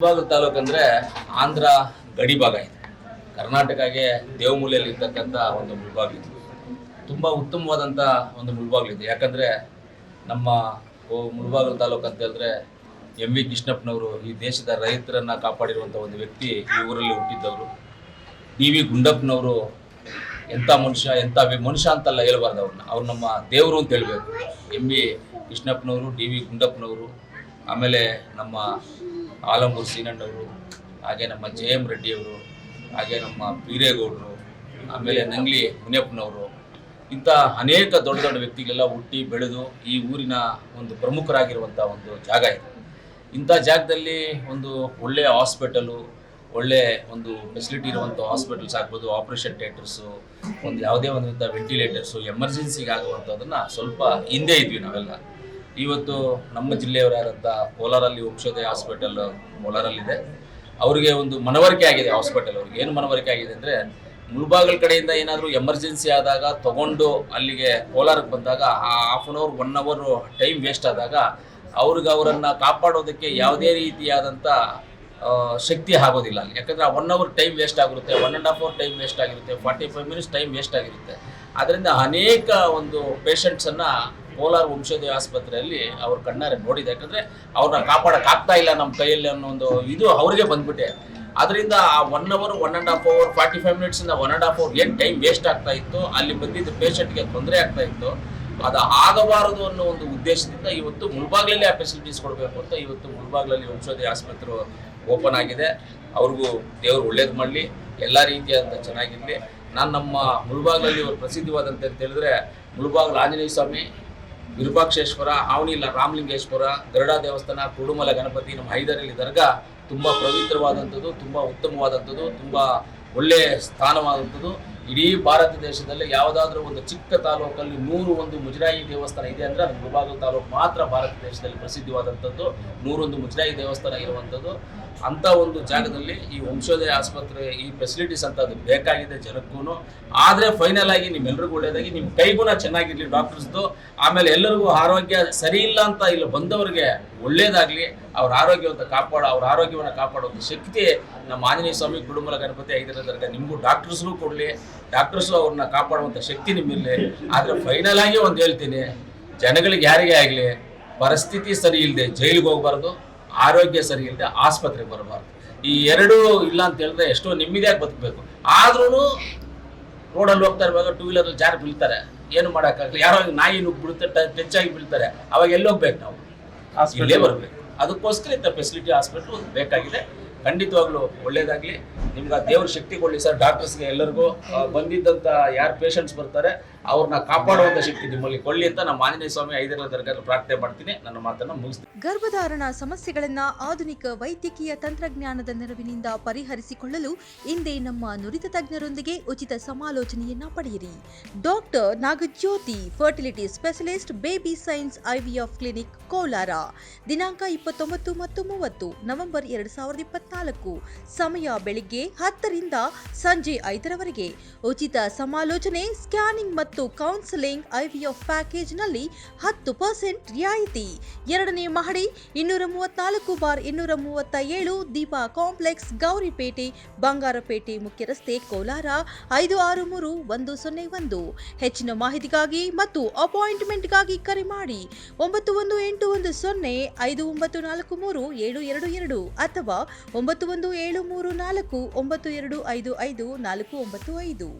ಮುಳಬಾಗಿಲು ತಾಲೂಕು ಅಂದ್ರೆ ಆಂಧ್ರ ಗಡಿ ಭಾಗ ಇದೆ. ಕರ್ನಾಟಕಗೆ ದೇವಮೂಲೆಯಲ್ಲಿ ಇರ್ತಕ್ಕಂಥ ಒಂದು ಮುಳಬಾಗಿಲು ತುಂಬ ಉತ್ತಮವಾದಂಥ ಒಂದು ಮುಳಬಾಗಿಲಿದೆ ಯಾಕಂದ್ರೆ ನಮ್ಮ ಮುಳಬಾಗಿಲು ತಾಲೂಕು ಅಂತ ಹೇಳಿದ್ರೆ ಎಂ ವಿ ಕೃಷ್ಣಪ್ಪನವರು ಈ ದೇಶದ ರೈತರನ್ನ ಕಾಪಾಡಿರುವಂಥ ಒಂದು ವ್ಯಕ್ತಿ ಈ ಊರಲ್ಲಿ ಹುಟ್ಟಿದ್ದವರು. ಡಿ ವಿ ಗುಂಡಪ್ಪನವರು ಎಂಥ ಮನುಷ್ಯ ಎಂಥ ಮನುಷ್ಯ ಅಂತಲ್ಲ ಹೇಳ್ಬಾರ್ದು ಅವ್ರನ್ನ. ಅವ್ರು ನಮ್ಮ ದೇವರು ಅಂತ ಹೇಳ್ಬೇಕು. ಎಂ ವಿ ಕೃಷ್ಣಪ್ಪನವರು, ಡಿ ವಿ ಗುಂಡಪ್ಪನವರು, ಆಮೇಲೆ ನಮ್ಮ ಆಲಂಬೂರು ಸೀನಣ್ಣವರು ಹಾಗೆ ನಮ್ಮ ಜೆ ಎಂ ರೆಡ್ಡಿಯವರು, ಹಾಗೆ ನಮ್ಮ ಪೀರೇಗೌಡರು, ಆಮೇಲೆ ನಂಗ್ಲಿ ಮುನಿಯಪ್ಪನವರು, ಇಂಥ ಅನೇಕ ದೊಡ್ಡ ದೊಡ್ಡ ವ್ಯಕ್ತಿಗಳೆಲ್ಲ ಹುಟ್ಟಿ ಬೆಳೆದು ಈ ಊರಿನ ಒಂದು ಪ್ರಮುಖರಾಗಿರುವಂಥ ಒಂದು ಜಾಗ ಇದೆ. ಇಂಥ ಜಾಗದಲ್ಲಿ ಒಂದು ಒಳ್ಳೆಯ ಹಾಸ್ಪಿಟಲು, ಒಳ್ಳೆ ಒಂದು ಫೆಸಿಲಿಟಿ ಇರುವಂಥ ಹಾಸ್ಪಿಟಲ್ಸ್ ಆಗ್ಬೋದು ಆಪರೇಷನ್ ಥಿಯೇಟರ್ಸು ಒಂದು ಯಾವುದೇ ಒಂದು ವೆಂಟಿಲೇಟರ್ಸು ಎಮರ್ಜೆನ್ಸಿಗೆ ಆಗುವಂಥದ್ದನ್ನು ಸ್ವಲ್ಪ ಹಿಂದೆ ಇದ್ವಿ ನಾವೆಲ್ಲ. ಇವತ್ತು ನಮ್ಮ ಜಿಲ್ಲೆಯವರಾದಂಥ ಕೋಲಾರಲ್ಲಿ ವಂಶೋದಯ ಹಾಸ್ಪಿಟಲ್ ಕೋಲಾರಲ್ಲಿದೆ. ಅವರಿಗೆ ಒಂದು ಮನವರಿಕೆ ಆಗಿದೆ ಹಾಸ್ಪಿಟಲ್. ಅವ್ರಿಗೆ ಏನು ಮನವರಿಕೆ ಆಗಿದೆ ಅಂದರೆ ಮುಳ್ಬಾಗಲ್ ಕಡೆಯಿಂದ ಏನಾದರೂ ಎಮರ್ಜೆನ್ಸಿ ಆದಾಗ ತಗೊಂಡು ಅಲ್ಲಿಗೆ ಕೋಲಾರಕ್ಕೆ ಬಂದಾಗ ಆ half an hour one hour time waste ಆದಾಗ ಅವ್ರಿಗೆ ಅವರನ್ನು ಕಾಪಾಡೋದಕ್ಕೆ ಯಾವುದೇ ರೀತಿಯಾದಂಥ ಶಕ್ತಿ ಆಗೋದಿಲ್ಲ ಅಲ್ಲಿ. ಯಾಕಂದರೆ ಆ ಒನ್ ಅವರ್ ಟೈಮ್ ವೇಸ್ಟ್ ಆಗಿರುತ್ತೆ one and half hour time waste ಆಗಿರುತ್ತೆ forty five minutes time waste ಆಗಿರುತ್ತೆ. ಅದರಿಂದ ಅನೇಕ ಒಂದು ಪೇಷಂಟ್ಸನ್ನು ಕೋಲಾರ ವಂಶೋದಯ ಆಸ್ಪತ್ರೆಯಲ್ಲಿ ಅವ್ರ ಕಣ್ಣಾರೆ ನೋಡಿದೆ. ಯಾಕಂದರೆ ಅವ್ರನ್ನ ಕಾಪಾಡೋಕ್ಕಾಗ್ತಾ ಇಲ್ಲ ನಮ್ಮ ಕೈಯಲ್ಲಿ ಅನ್ನೋ ಒಂದು ಇದು ಅವ್ರಿಗೆ ಬಂದ್ಬಿಟ್ಟೆ. ಅದರಿಂದ ಆ one hour one and half hour forty five ಮಿನಿಟ್ಸಿಂದ one and half hour ಏನು ಟೈಮ್ ವೇಸ್ಟ್ ಆಗ್ತಾ ಇತ್ತು, ಅಲ್ಲಿ ಬಂದಿದ್ದ ಪೇಷಂಟ್ಗೆ ತೊಂದರೆ ಆಗ್ತಾ ಇತ್ತು. ಅದು ಆಗಬಾರದು ಅನ್ನೋ ಒಂದು ಉದ್ದೇಶದಿಂದ ಇವತ್ತು ಮುಳ್ಬಾಗ್ಲಲ್ಲಿ ಆ ಫೆಸಿಲಿಟೀಸ್ ಕೊಡಬೇಕು ಅಂತ ಇವತ್ತು ಮುಳ್ಬಾಗ್ಲಲ್ಲಿ ಔಷಧಿ ಆಸ್ಪತ್ರೆ ಓಪನ್ ಆಗಿದೆ. ಅವ್ರಿಗೂ ದೇವರು ಒಳ್ಳೇದು ಮಾಡಲಿ, ಎಲ್ಲ ರೀತಿಯಾದಂಥ ಚೆನ್ನಾಗಿರಲಿ. ನಾನು ನಮ್ಮ ಮುಳ್ಬಾಗ್ಲಲ್ಲಿ ಇವರು ಪ್ರಸಿದ್ಧವಾದಂತೆ ಅಂತ ಹೇಳಿದ್ರೆ ಮುಳ್ಬಾಗ್ಲು ಆಂಜನೇಯ ಸ್ವಾಮಿ ವಿರೂಪಾಕ್ಷೇಶ್ವರ ಆವನಿಲ್ಲ ರಾಮಲಿಂಗೇಶ್ವರ, ಗರುಡ ದೇವಸ್ಥಾನ, ಕುಡುಮಲ, ಗಣಪತಿ, ನಮ್ಮ ಹೈದರಲ್ಲಿ ದರ್ಗಾ ತುಂಬ ಪವಿತ್ರವಾದಂಥದ್ದು, ತುಂಬ ಉತ್ತಮವಾದಂಥದ್ದು, ತುಂಬ ಒಳ್ಳೆಯ ಸ್ಥಾನವಾದಂಥದ್ದು. ಇಡೀ ಭಾರತ ದೇಶದಲ್ಲಿ ಯಾವುದಾದ್ರೂ ಒಂದು ಚಿಕ್ಕ ತಾಲೂಕಲ್ಲಿ ನೂರು ಒಂದು ಮುಜರಾಯಿ ದೇವಸ್ಥಾನ ಇದೆ ಅಂದರೆ ಅದು ಮುಳಬಾಗಿಲು ತಾಲೂಕು ಮಾತ್ರ ಭಾರತ ದೇಶದಲ್ಲಿ ಪ್ರಸಿದ್ಧವಾದಂಥದ್ದು. ನೂರೊಂದು ಮುಜರಾಯಿ ದೇವಸ್ಥಾನ ಇರುವಂಥದ್ದು. ಅಂಥ ಒಂದು ಜಾಗದಲ್ಲಿ ಈ ವಂಶೋದಯ ಆಸ್ಪತ್ರೆ, ಈ ಫೆಸಿಲಿಟೀಸ್ ಅಂತ ಅದು ಬೇಕಾಗಿದೆ ಜನಕ್ಕೂ ಆದರೆ ಫೈನಲ್ ಆಗಿ ನಿಮ್ಮೆಲ್ಲರಿಗೂ ಒಳ್ಳೆಯದಾಗಿ ನಿಮ್ಮ ಕೈಗುಣ ಚೆನ್ನಾಗಿರಲಿ ಡಾಕ್ಟರ್ಸ್ದು ಆಮೇಲೆ ಎಲ್ಲರಿಗೂ ಆರೋಗ್ಯ ಸರಿ ಇಲ್ಲ ಅಂತ ಇಲ್ಲಿ ಬಂದವರಿಗೆ ಒಳ್ಳೇದಾಗಲಿ. ಅವ್ರ ಆರೋಗ್ಯವಂತ ಕಾಪಾಡೋ ಅವ್ರ ಆರೋಗ್ಯವನ್ನು ಕಾಪಾಡುವಂಥ ಶಕ್ತಿ ನಮ್ಮ ಆಂಜನೇಯ ಸ್ವಾಮಿ ಕುಡುಂಬಲ ಗಣಪತಿ ಐದರ ದರ್ಗ ನಿಮಗೂ ಡಾಕ್ಟರ್ಸ್ಗೂ ಕೊಡಲಿ. ಡಾಕ್ಟರ್ಸು ಅವ್ರನ್ನ ಕಾಪಾಡುವಂಥ ಶಕ್ತಿ ನಿಮ್ಮಿರಲಿ ಆದರೆ ಫೈನಲ್ ಆಗಿ ಒಂದು ಹೇಳ್ತೀನಿ ಜನಗಳಿಗೆ ಯಾರಿಗೆ ಆಗಲಿ ಪರಿಸ್ಥಿತಿ ಸರಿ ಇಲ್ಲದೆ ಜೈಲಿಗೆ ಹೋಗಬಾರ್ದು ಆರೋಗ್ಯ ಸರಿ ಇಲ್ಲದೆ ಆಸ್ಪತ್ರೆಗೆ ಬರಬಾರ್ದು. ಈ ಎರಡೂ ಇಲ್ಲ ಅಂತ ಹೇಳಿದ್ರೆ ಎಷ್ಟೋ ನೆಮ್ಮದಿಯಾಗಿ ಬದುಕಬೇಕು? ಆದ್ರೂ ರೋಡಲ್ಲಿ ಹೋಗ್ತಾ ಇರುವಾಗ ಟೂ ವೀಲರ್ ಜಾರಿ ಬೀಳ್ತಾರೆ. ಏನು ಮಾಡೋಕ್ಕಾಗಲಿ? ಯಾರೋ ನಾಯಿ ನುಗ್ಗಿ ಬಿಡುತ್ತೆ ಟಚ್ ಆಗಿ ಬೀಳ್ತಾರೆ. ಅವಾಗ ಎಲ್ಲಿ ಹೋಗ್ಬೇಕು ನಾವು? ಇಲ್ಲೇ ಬರಬೇಕು. ಅದಕ್ಕೋಸ್ಕರ ಇಂಥ ಫೆಸಿಲಿಟಿ ಹಾಸ್ಪಿಟ್ಲು ಬೇಕಾಗಿದೆ. ಖಂಡಿತವಾಗ್ಲೂ ಒಳ್ಳೇದಾಗ್ಲಿ. ನಿಮ್ಗೆ ಆ ದೇವ್ರ ಶಕ್ತಿ ಕೊಡ್ಲಿ ಸರ್. ಡಾಕ್ಟರ್ಸ್ಗೆ ಎಲ್ಲರಿಗೂ ಬಂದಿದ್ದಂಥ ಯಾರು ಪೇಷಂಟ್ಸ್ ಬರ್ತಾರೆ ಅವ್ರನ್ನ ಕಾಪಾಡುವಂತ ಶಕ್ತಿ ನಿಮ್ಮಲ್ಲಿ ಕೊಳ್ಳಿ ಅಂತ ನಮ್ಮ ಆಂಜನೇಯ ಸ್ವಾಮಿ ಪ್ರಾರ್ಥನೆ ಮಾಡ್ತೀನಿ. ನನ್ನ ಮಾತನ್ನ ಮುಗಿಸ್ತೀನಿ. ಗರ್ಭಧಾರಣ ಸಮಸ್ಯೆಗಳನ್ನ ಆಧುನಿಕ ವೈದ್ಯಕೀಯ ತಂತ್ರಜ್ಞಾನದ ನೆರವಿನಿಂದ ಪರಿಹರಿಸಿಕೊಳ್ಳಲು ಇಂದೇ ನಮ್ಮ ನುರಿತ ತಜ್ಞರೊಂದಿಗೆ ಉಚಿತ ಸಮಾಲೋಚನೆಯನ್ನ ಪಡೆಯಿರಿ. Doctor Nagajyothi, fertility specialist, baby science IVF clinic, Kolar. ದಿನಾಂಕ ಇಪ್ಪತ್ತೊಂಬತ್ತು ಮತ್ತು ಮೂವತ್ತು, ನವೆಂಬರ್ ಎರಡು ಸಾವಿರದ ಇಪ್ಪತ್ನಾಲ್ಕು. ಸಮಯ ಬೆಳಿಗ್ಗೆ ಹತ್ತರಿಂದ ಸಂಜೆ ಐದರವರೆಗೆ. ಉಚಿತ ಸಮಾಲೋಚನೆ, ಸ್ಕ್ಯಾನಿಂಗ್ ಮತ್ತು ಕೌನ್ಸೆಲಿಂಗ್ ಐವಿಎಫ್ ಪ್ಯಾಕೇಜ್ನಲ್ಲಿ ಹತ್ತು ಪರ್ಸೆಂಟ್ ರಿಯಾಯಿತಿ. ಎರಡನೇ ಮಹಡಿ ಇನ್ನೂರ ಮೂವತ್ನಾಲ್ಕು ಬಾರ್ ಇನ್ನೂರ ಮೂವತ್ತ ಏಳು ದೀಪಾ ಕಾಂಪ್ಲೆಕ್ಸ್, ಗೌರಿಪೇಟೆ, ಬಂಗಾರಪೇಟೆ ಮುಖ್ಯ ರಸ್ತೆ ಕೋಲಾರ, ಐದು ಆರು ಮೂರು ಒಂದು ಸೊನ್ನೆ ಒಂದು. ಹೆಚ್ಚಿನ ಮಾಹಿತಿಗಾಗಿ ಮತ್ತು ಅಪಾಯಿಂಟ್ಮೆಂಟ್ಗಾಗಿ ಕರೆ ಮಾಡಿ ಒಂಬತ್ತು ಒಂದು ಎಂಟು ಒಂದು ಸೊನ್ನೆ ಐದು ಒಂಬತ್ತು ನಾಲ್ಕು ಮೂರು ಏಳು ಎರಡು ಎರಡು ಅಥವಾ ಒಂಬತ್ತು ಒಂದು ಏಳು ಮೂರು ನಾಲ್ಕು ಒಂಬತ್ತು ಎರಡು ಐದು ಐದು ನಾಲ್ಕು ಒಂಬತ್ತು ಐದು.